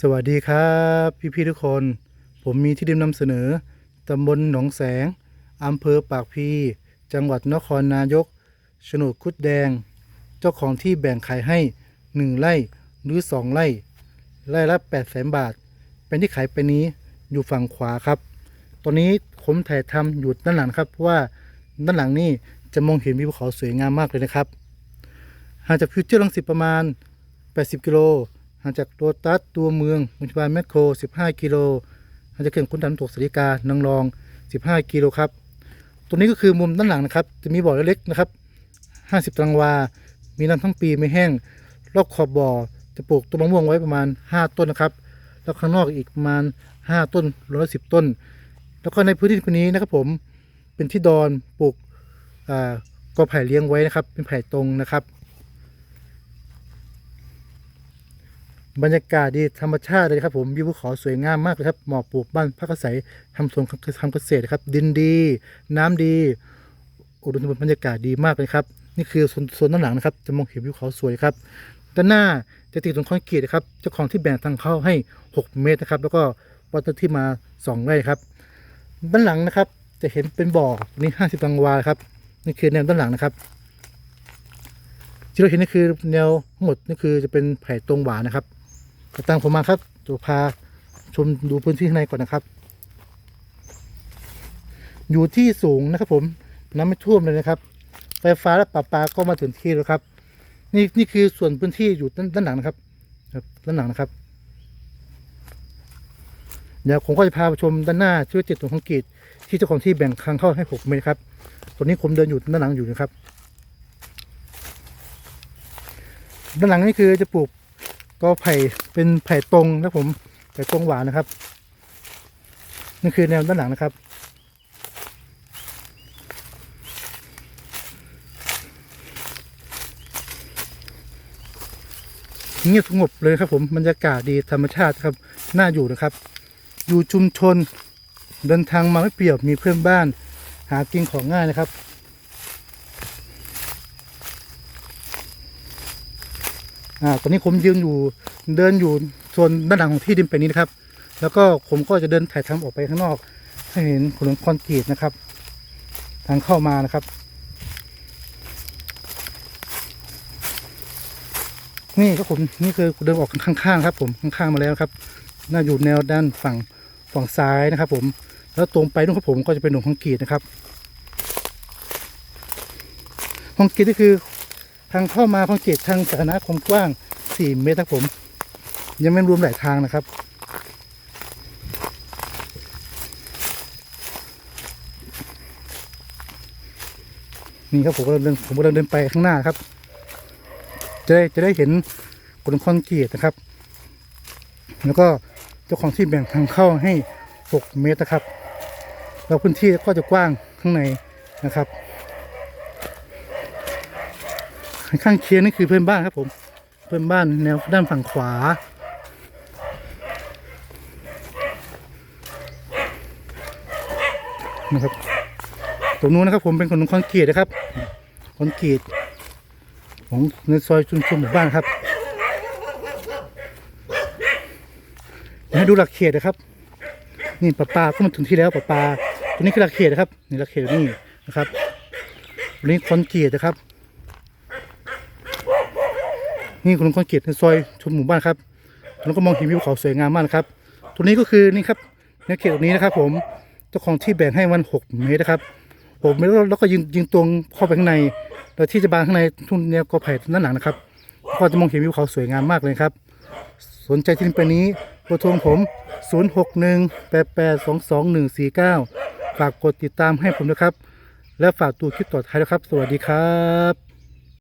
สวัสดีครับพี่พี่ๆทุกคน ผมมีที่ดินนำเสนอตำบลหนองแสงอำเภอปากพี จังหวัดนครนายกโฉนดคุดแดง เจ้าของที่แบ่งขายให้ 1 ไร่หรือ 2 ไร่ไร่ละ8 0 0 0 0บาท เป็นที่ขายไปนี้อยู่ฝั่งขวาครับ ตอนนี้ผมถ่ายทำอยู่ด้านหลังครับเพราะว่าด้านหลังนี่จะมองเห็นวิวเขาสวยงามมากเลยนะครับห่างจากฟิวเจอร์ลังสิตประมาณ 80 กิโล ห่างจากโรตัสตัวเมืองมุนิบาลแมคโคร 15 กิโลห่างจากเขื่อนขุนด่านตกสริกานางรอง 15 กิโลครับ ตรงนี้ก็คือมุมด้านหลังนะครับ จะมีบ่อเล็กๆนะครับ 50ตารางวา มีน้ำทั้งปีไม่แห้ง รอบขอบบ่อจะปลูกต้นมะม่วงไว้ประมาณ 5 ต้นนะครับ แล้วข้างนอกอีกประมาณ 5 ต้นร้อยสิบต้น แล้วก็ในพื้นที่ตรงนี้นะครับผมเป็นที่ดอนปลูกกอไผ่เลี้ยงไว้นะครับ เป็นไผ่ตรงนะครับ บรรยากาศดีธรรมชาติเลยครับผมวิวภูเขาสวยงามมากเลยครับเหมาะปลูกบ้านพักอาศัยทำสวนทำเกษตรครับ ดินดี น้ำดีอุดมสมบูรณ์บรรยากาศดีมากเลยครับ นี่คือโซนด้านหลังนะครับ จะมองเห็นวิวเขาสวยครับ ด้านหน้าจะติดตรงคอนกรีตนะครับเจ้าของที่แบ่งทางเข้าให้ 6 เมตรนะครับ แล้วก็วัดที่มา 2ไร่ครับ ด้านหลังนะครับ จะเห็นเป็นบ่อนี่50ตารางวาครับนี่คือแนวด้านหลังนะครับที่เราเห็นนี่คือแนวทั้งหมดนี่คือจะเป็นไผ่ตรงหวานนะครับ ตามผมมาครับจะพาชมดูพื้นที่ข้างในก่อนนะครับ อยู่ที่สูงนะครับ ผมน้ำไม่ท่วมเลยนะครับ ไฟฟ้าและประปลาก็มาถึงที่แล้วครับ นี่นี่คือส่วนพื้นที่อยู่ด้านด้านหลังนะครับ ครับด้านหลังนะครับ เดี๋ยวผมก็จะพาไปชมด้านหน้าที่ว่าจิตตรงคอนกรีตที่เจ้าของที่แบ่งทางเข้าให้หกเมตรครับตอนนี้ผมเดินอยู่ด้านหลังอยู่นะครับ ด้านหลังนี่คือจะปลูก ก็ไผ่เป็นไผ่ตรงนะผมไผ่ตรงหวานนะครับนี่คือแนวด้านหลังนะครับ เงียบสงบเลยครับผมบรรยากาศดีธรรมชาติครับน่าอยู่นะครับ อยู่ชุมชนเดินทางมาไม่เปรียวมีเพื่อนบ้าน หากินของง่ายนะครับ อ่าตอนนี้ผมยืนอยู่เดินอยู่โซนด้านหลังของที่ดินแปลงนี้นะครับ แล้วก็ผมก็จะเดินถ่ายทำออกไปข้างนอก ให้เห็นถนนคอนกรีตนะครับ ทางเข้ามานะครับ นี่ครับผมนี่คือเดินออกข้างๆครับ ผมข้างๆมาแล้วครับ น่าอยู่แนวด้านฝั่งฝั่งซ้ายนะครับ ผมแล้วตรงไปนู่นครับผมก็จะเป็นหนุ่มคอนกรีตนะครับคอนกรีตก็คือ ทางเข้ามาคอนกรีตทางสาธารณะความกว้าง 4 เมตรครับผม ยังไม่รวมหลายทางนะครับนี่ครับผมกำลังเดินผมกำลังเดินไปข้างหน้าครับ จะได้จะได้เห็นกลคอนกรีตนะครับ แล้วก็เจ้าของที่แบ่งทางเข้าให้ 6 เมตรนะครับ แล้วพื้นที่ก็จะกว้างข้างในนะครับ ข้างเคียงนี่คือเพื่อนบ้านครับผม เพื่อนบ้านแนวด้านฝั่งขวา นะครับ ตรงนู้นนะครับผมเป็นขนคอนกรีตนะครับ คอนกรีตของในซอยชุมชนหมู่บ้านครับให้ดูหลักเขตนะครับ นี่ปลาปลาก็มาถึงที่แล้วปลาปลาตรงนี้คือหลักเขตนะครับ นี่หลักเขตนี่นะครับตรงนี้คอนกรีตนะครับ นี่คุณคอนกรีตในซอยชนหมู่บ้านครับแล้วก็มองเห็นวิวเขาสวยงามมากนะครับตรงนี้ก็คือนี่ครับในเขตตรงนี้นะครับ ผมเจ้าของที่แบ่งให้มันหกเมตรนะครับผมแล้วแล้วก็ยิงยิงตรงเข้าไปข้างในแล้วที่จะบานข้างในทุ่นแนวกอไผ่ด้านหลังนะครับก็จะมองเห็นวิวเขาสวยงามมากเลยครับ สนใจที่ดินไปนี้โทรโทรผม 061 88 22 149 ฝากกดติดตามให้ผมนะครับ และฝากดูคลิปต่อท้ายนะครับ สวัสดีครับ